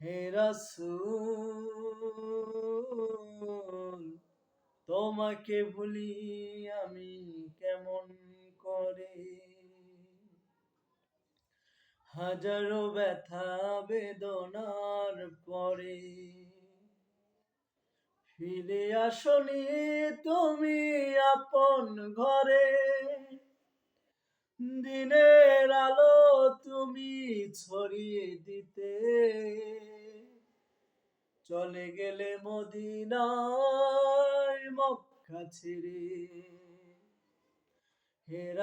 হে রাসূল তোমাকে ভুলি আমি কেমন করে? হাজারো ব্যথা বেদনার পরে ফিরে আসনি তুমি আপন ঘরে। দিনের আলো তুমি ছড়িয়ে চলে গেলে মদিনায় মক্কা ছেড়ে। হে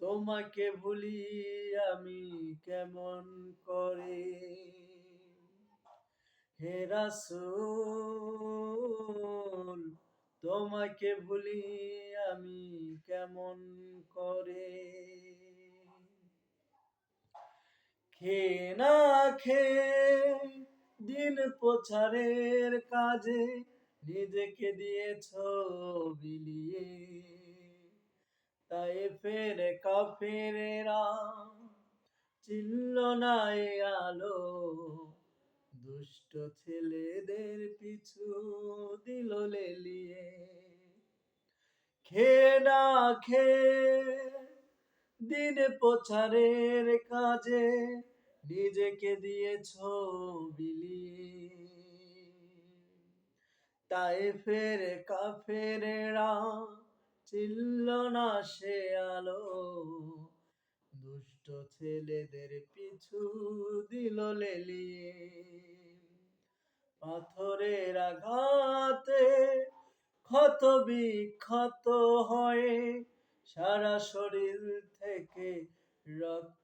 তোমাকে ভুলি আমি কেমন করে? হে রাসূল, তোমাকে ভুলি আমি কেমন করে? খে না খে দিন প্রচারের কাজে নিজেকে দিয়েছ বিলিয়ে তাই ফের কাফেরেরা চিল্ল নাই আলো, দুষ্ট ছেলেদের পিছু দিল লেলিয়ে। খে না খে, দিন প্রচারের কাজে নিজেকে দিয়েছ বিলিয়ে তাই ফের কাফেরেরা চিল্ল না সে আলো। দুষ্ট ছেলেদের পিছু দিল লেলিয়ে পাথরের আঘাতে ক্ষত বিক্ষত হয়ে সারা শরীর থেকে রক্ত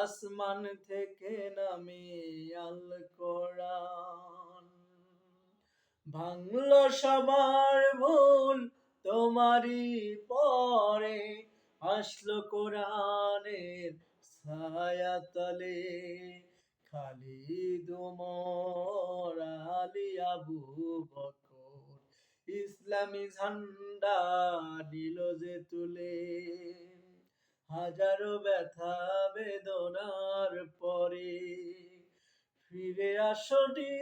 আসমান থেকে নামে আল কোরআন। ভাঙলো সবার ভুল, তোমারই পরে আসলো কোরআনের ছায়া তলে খালিদ, উমর, আলী, আবু বকর, ইসলামী ঝান্ডা নিল যে তুলে। হাজারো ব্যথা বেদনার পরে। ফিরে আসনি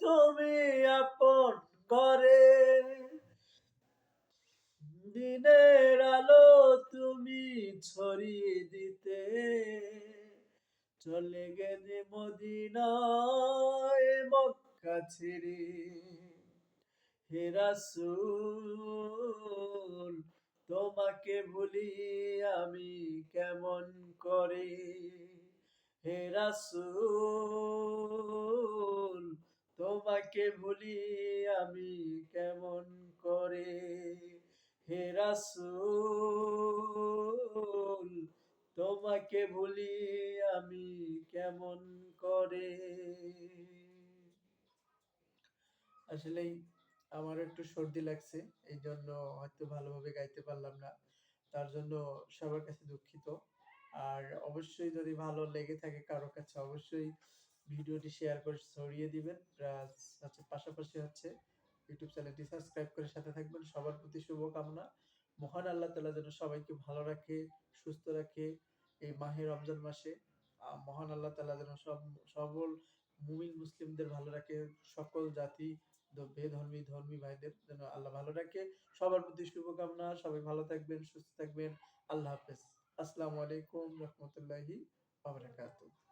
তুমি আপন করে দিনের আলো তুমি ছড়িয়ে দিতে। চলে গেলে মদিনায় মক্কা ছেড়ে। হে রাসূল তোমাকে ভুলি আমি কেমন করে? হে রাসূল, তোমাকে ভুলি আমি কেমন করে? হে তোমাকে ভুলি আমি কেমন করে? আসলেই আমার একটু সর্দি লাগছে এই জন্য হয়তো ভালোভাবে গাইতে পারলাম না। তার জন্য সবার কাছে দুঃখিত। আর অবশ্যই যদি ভালো লেগে থাকে কারও কাছে, অবশ্যই ভিডিওটি শেয়ার করে ছড়িয়ে দিবেন। হচ্ছে পাশাপাশি হচ্ছে ইউটিউব চ্যানেলটি সাবস্ক্রাইব করে সাথে থাকবেন। সবার প্রতি শুভকামনা। মহান আল্লাহ তাআলা যেন সবাইকে ভালো রাখে, সুস্থ রাখে এই মাহে রমজান মাসে। মহান আল্লাহ তালা যেন সব সকল মুমিন মুসলিমদের ভালো রাখে। সকল জাতি বেধর্মী, ধর্মী ভাইদের যেন আল্লাহ ভালো রাখে। সবার প্রতি শুভকামনা, সবাই ভালো থাকবেন, সুস্থ থাকবেন। আল্লাহ হাফেজ। আসসালামু আলাইকুম রহমতুল্লাহি ওয়া বারাকাতুহু।